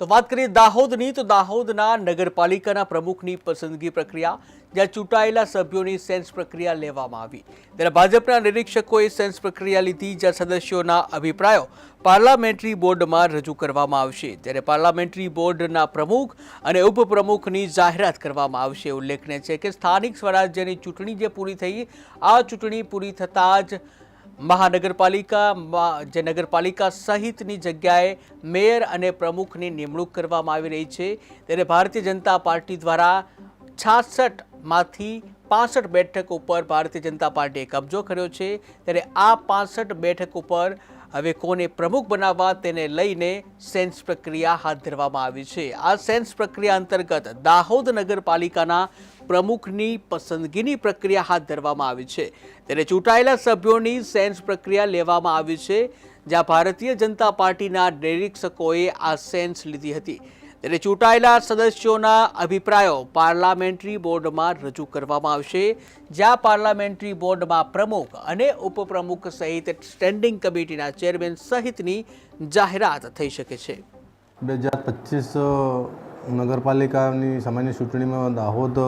તો વાત કરીએ દાહોદની, તો દાહોદના નગરપાલિકાના પ્રમુખની પસંદગી પ્રક્રિયા, જ્યાં ચૂંટાયેલા સભ્યોની સેન્સ પ્રક્રિયા લેવામાં આવી. ત્યારે ભાજપના નિરીક્ષકોએ સેન્સ પ્રક્રિયા લીધી, જ્યાં સદસ્યોના અભિપ્રાયો પાર્લામેન્ટરી બોર્ડમાં રજૂ કરવામાં આવશે. ત્યારે પાર્લામેન્ટરી બોર્ડના પ્રમુખ અને ઉપપ્રમુખની જાહેરાત કરવામાં આવશે. ઉલ્લેખનીય છે કે સ્થાનિક સ્વરાજ્યની ચૂંટણી જે પૂરી થઈ, આ ચૂંટણી પૂરી થતાં જ મહાનગરપાલિકા જે નગરપાલિકા સહિતની જગ્યાએ મેયર અને પ્રમુખની નિમણૂક કરવામાં આવી રહી છે. ત્યારે ભારતીય જનતા પાર્ટી દ્વારા છાસઠમાંથી પાસઠ બેઠક ઉપર ભારતીય જનતા પાર્ટીએ કબજો કર્યો છે. ત્યારે આ પાસઠ બેઠક ઉપર હવે કોને પ્રમુખ બનાવવા તેને લઈને સેન્સ પ્રક્રિયા હાથ ધરવામાં આવી છે. આ સેન્સ પ્રક્રિયા અંતર્ગત દાહોદ નગરપાલિકાના પ્રમુખની પસંદગીની પ્રક્રિયા હાથ ધરવામાં આવી છે. ત્યારે ચૂંટાયેલા સભ્યોની સેન્સ પ્રક્રિયા લેવામાં આવી છે, જ્યાં ભારતીય જનતા પાર્ટીના નિરીક્ષકોએ આ સેન્સ લીધી હતી. ત્યારે ચૂંટાયેલા સદસ્યોના અભિપ્રાયો પાર્લામેન્ટરી બોર્ડમાં રજૂ કરવામાં આવશે. જ્યાં પાર્લામેન્ટરી બોર્ડમાં પ્રમુખ અને ઉપપ્રમુખ સહિત સ્ટેન્ડિંગ કમિટીના ચેરમેન સહિતની જાહેરાત થઈ શકે છે. બે હજાર પચીસ નગરપાલિકાની સામાન્ય ચૂંટણીમાં દાહોદ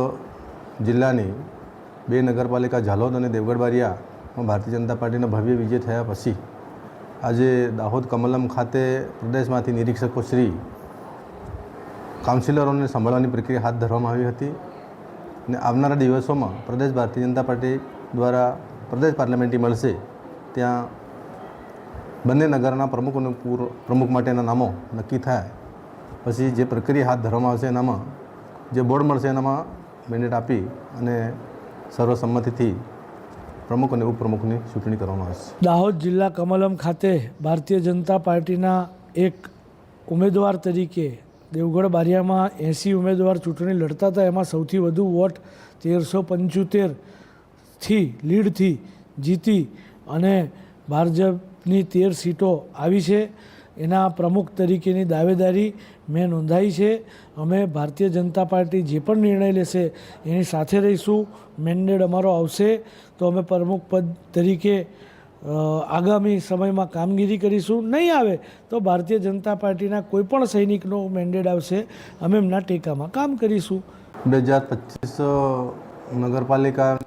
જિલ્લાની બે નગરપાલિકા ઝાલોદ અને દેવગઢ બારિયામાં ભારતીય જનતા પાર્ટીનો ભવ્ય વિજય થયા પછી આજે દાહોદ કમલમ ખાતે પ્રદેશમાંથી નિરીક્ષકો શ્રી કાઉન્સિલરોને સંભાળવાની પ્રક્રિયા હાથ ધરવામાં આવી હતી અને આવનારા દિવસોમાં પ્રદેશ ભારતીય જનતા પાર્ટી દ્વારા પ્રદેશ પાર્લામેન્ટરી મળશે ત્યાં બંને નગરના પ્રમુખ અને પૂર્વ પ્રમુખ માટેના નામો નક્કી થાય. પછી જે પ્રક્રિયા હાથ ધરવામાં આવશે એનામાં, જે બોર્ડ મળશે એનામાં મેન્ડેટ આપી અને સર્વસંમતિથી પ્રમુખ અને ઉપપ્રમુખની ચૂંટણી કરવામાં આવશે. દાહોદ જિલ્લા કમલમ ખાતે ભારતીય જનતા પાર્ટીના એક ઉમેદવાર તરીકે દેવગઢ બારિયામાં એંસી ઉમેદવાર ચૂંટણી લડતા હતા. એમાં સૌથી વધુ વોટ તેરસો પંચોતેરથી લીડથી જીતી અને ભાજપની તેર સીટો આવી છે. એના પ્રમુખ તરીકેની દાવેદારી મેં નોંધાઈ છે. અમે ભારતીય જનતા પાર્ટી જે પણ નિર્ણય લેશે એની સાથે રહીશું. મેન્ડેટ અમારો આવશે. તો અમે પ્રમુખ પદ તરીકે આગામી સમયમાં કામગીરી કરીશું. નહીં આવે તો ભારતીય જનતા પાર્ટીના કોઈ પણ સૈનિકનો મેન્ડેટ આવશે. અમે એમના ટેકામાં કામ કરીશું. બે હજાર પચીસ નગરપાલિકા